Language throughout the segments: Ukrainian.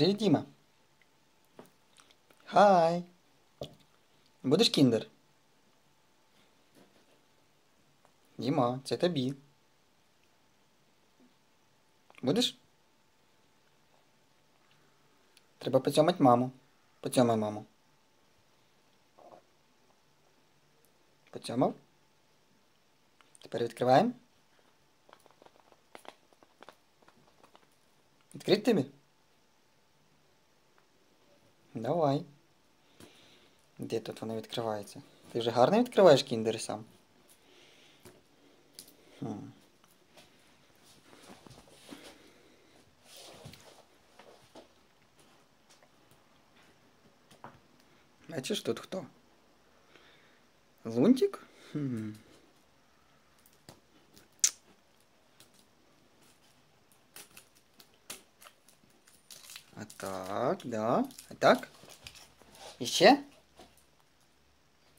Привіт, Діма. Хай. Будеш кіндер? Діма, це тобі. Будеш? Треба поцьомать маму. Поцьомай маму. Поцьомав? Тепер відкриваємо. Відкрити тобі? Давай. Де тут воно відкривається? Ти вже гарно відкриваєш кіндери сам? Хм. Бачиш тут хто? Лунтик? Хм. А так, да. А так? Іще?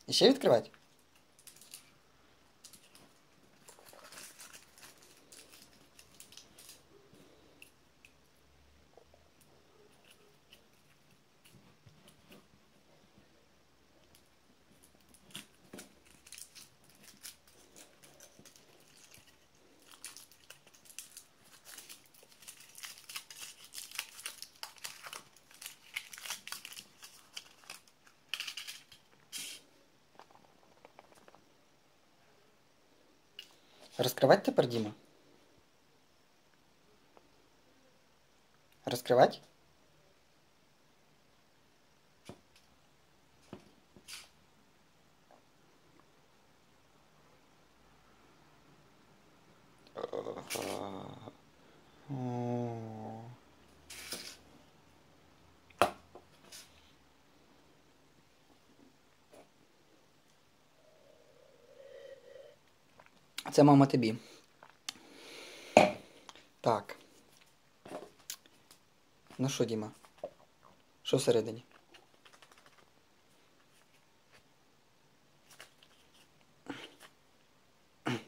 Еще відкривати? Розкривати тепер, Діма? Розкривати? О. Це мама тобі. Так. Ну що, Діма? Що всередині?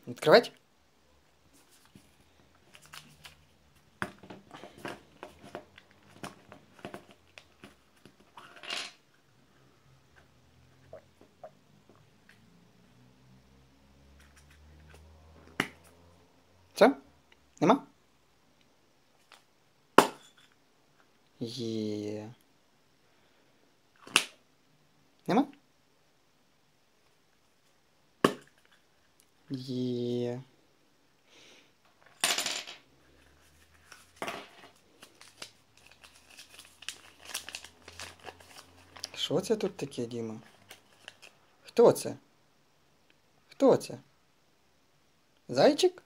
Відкривати? Все? Нема? Є. Нема? Є. Що це тут таке, Діма? Хто це? Хто це? Зайчик?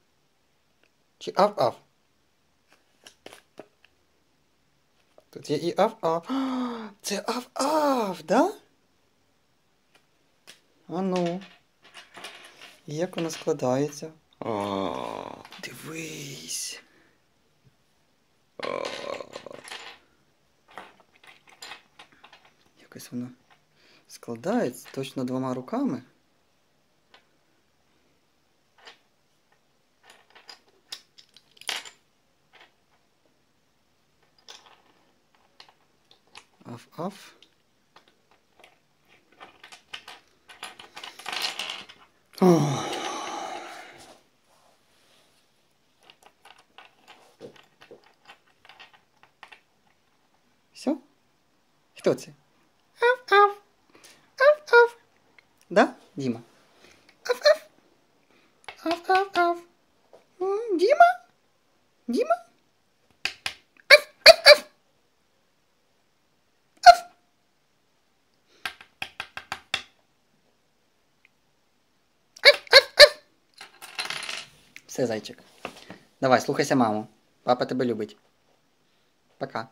Чи аф-аф? Тут є і аф-аф. А, Це аф-аф, да? А ну. Як воно складається? О, дивись. Якось воно складається точно двома руками. Аф-аф. О. Все? Хто це? Аф-аф. Аф-аф. Да, Діма? Аф-аф. Аф-аф-аф. М, Діма? Діма? Все, зайчик. Давай, слухайся маму. Папа тебе любить. Пока.